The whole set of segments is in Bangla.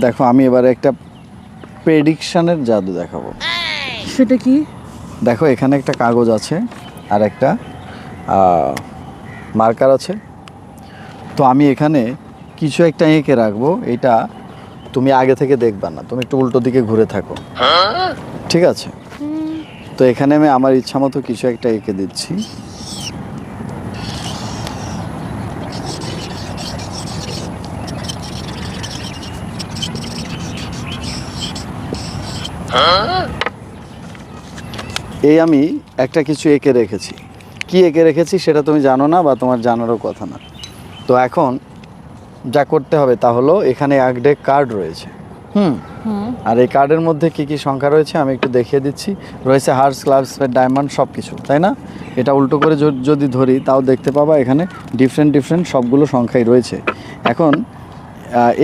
দেখো আমি এবারে একটা প্রেডিকশনের জাদু দেখাবো। সেটা কি? দেখো এখানে একটা কাগজ আছে আর একটা মার্কার আছে। তো আমি এখানে কিছু একটা এঁকে রাখব এটা তুমি আগে থেকে দেখবা না তুমি একটু উল্টো দিকে ঘুরে থাকো। ঠিক আছে? তো এখানে আমি আমার ইচ্ছা মতো কিছু একটা এঁকে দিচ্ছি। এই আমি একটা কিছু এঁকে রেখেছি। কি এঁকে রেখেছি সেটা তুমি জানো না বা তোমার জানারও কথা না। তো এখন যা করতে হবে তা হলো এখানে এক ডেক কার্ড রয়েছে। হুম? হুম। আর এই কার্ডের মধ্যে কি কি সংখ্যা রয়েছে আমি একটু দেখিয়ে দিচ্ছি। রয়েছে হার্স ক্লাবস ডায়মন্ড সব কিছু তাই না? এটা উল্টো করে যদি ধরি তাও দেখতে পাবা এখানে ডিফারেন্ট ডিফারেন্ট সবগুলো সংখ্যাই রয়েছে। এখন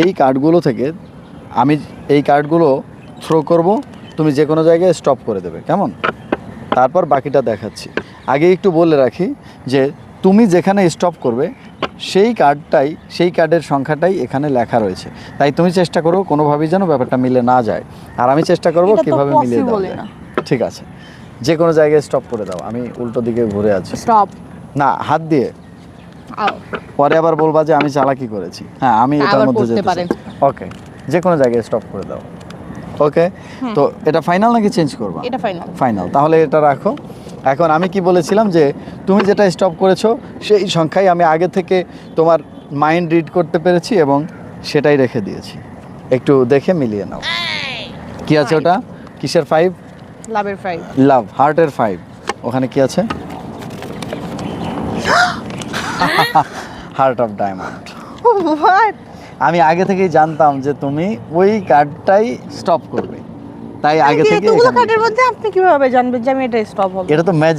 এই কার্ডগুলো থেকে আমি এই কার্ডগুলো থ্রো করব তুমি যে কোনো জায়গায় স্টপ করে দেবে কেমন? তারপর বাকিটা দেখাচ্ছি। আগে একটু বলে রাখি যে তুমি যেখানে স্টপ করবে সেই কার্ডটাই সেই কার্ডের সংখ্যাটাই এখানে লেখা রয়েছে। তাই তুমি চেষ্টা করো কোনোভাবেই যেন ব্যাপারটা মিলে না যায়। আর আমি চেষ্টা করব কীভাবে মিলিয়ে দেওয়া যায়। ঠিক আছে। যে কোনো জায়গায় স্টপ করে দাও। আমি উল্টো দিকে ঘুরে আছি। স্টপ না হাত দিয়ে। পরে আবার বলবা যে আমি চালাকি করেছি। হ্যাঁ আমি এটার মধ্যে যেতে। ওকে যে কোনো জায়গায় স্টপ করে দাও। ওকে তো এটা ফাইনাল নাকি চেঞ্জ করবা? এটা ফাইনাল ফাইনাল তাহলে এটা রাখো। এখন আমি কি বলেছিলাম যে তুমি যেটা স্টপ করেছ সেই সংখ্যাই আমি আগে থেকে তোমার মাইন্ড রিড করতে পেরেছি এবং সেটাই রেখে দিয়েছি। একটু দেখে মিলিয়ে নাও। কি আছে ওটা? কিসের ফাইভ লাভের ফাইভ লাভ হার্টের ফাইভ ওখানে কি আছে? হার্ট অফ ডায়মন্ড আমি আগে থেকেই জানতাম যে তুমি ওই কার্ডটাই স্টপ করবে। তাই আগে থেকে এতগুলো কার্ডের মধ্যে আপনি কীভাবে জানবেন যে আমি এটা স্টপ হবে? এটা তো ম্যাজিক